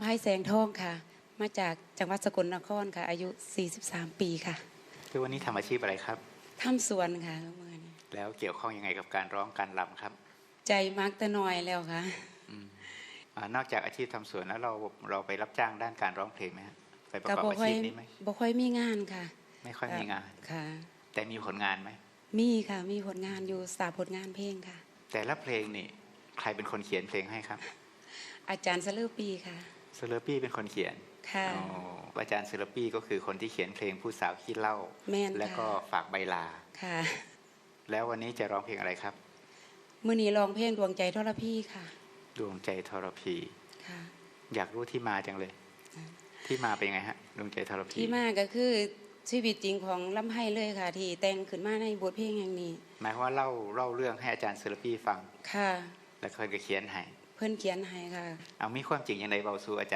ไพ่แสงทองค่ะ มาจากจังหวัดสกลนครค่ะ อายุ 43 ปีค่ะ คือวันนี้ทำอาชีพอะไรครับทำสวนค่ะเมื่อนี้แล้วเกี่ยวข้องยังไงกับการร้องการรำครับ ใจมักแต่น้อยแล้วค่ะอานอกจากอาชีพทำสวนแล้วเราเราไปรับจ้างด้านการร้องเพลงไหมฮะไปประก็กอบบ่อาค่อยชีพนี้ไหมบ่ค่อยมีงานค่ะ ไม่ค่อยมีงานค่ะ แต่มีผลงานไหมมีค่ะ มีผลงานอยู่สามผลงานเพลงค่ะ แต่ละเพลงนี่ใครเป็นคนเขียนเพลงให้ครับ อาจารย์สลือปีค่ะ เซเลปี้เป็นคนเขียนค่ะอ๋ออาจารย์เซเลปี้ก็คือคนที่เขียนเพลงผู้สาวขี้เหล้าแม่นแล้วก็ค่ะฝากใบลาค่ะ แล้ววันนี้จะร้องเพลงอะไรครับมื่อนี้ร้องเพลงดวงใจทรพีค่ะ ดวงใจทรพีค่ะ อยากรู้ที่มาจังเลย ที่มาเป็นยังไงฮะ ดวงใจทรพีที่มาก็คือชีวิตจริงของลำไห้เลยค่ะ ที่แต่งขึ้นมาในบทเพลงอย่างนี้ หมายความว่าเล่าเล่าเรื่องให้อาจารย์เซเลปี้ฟังค่ะ แล้วเขาก็เขียนให้ เพื่อนเขียนให้ค่ะ เอามีความจริงยังไงเบาสู่อาจารย์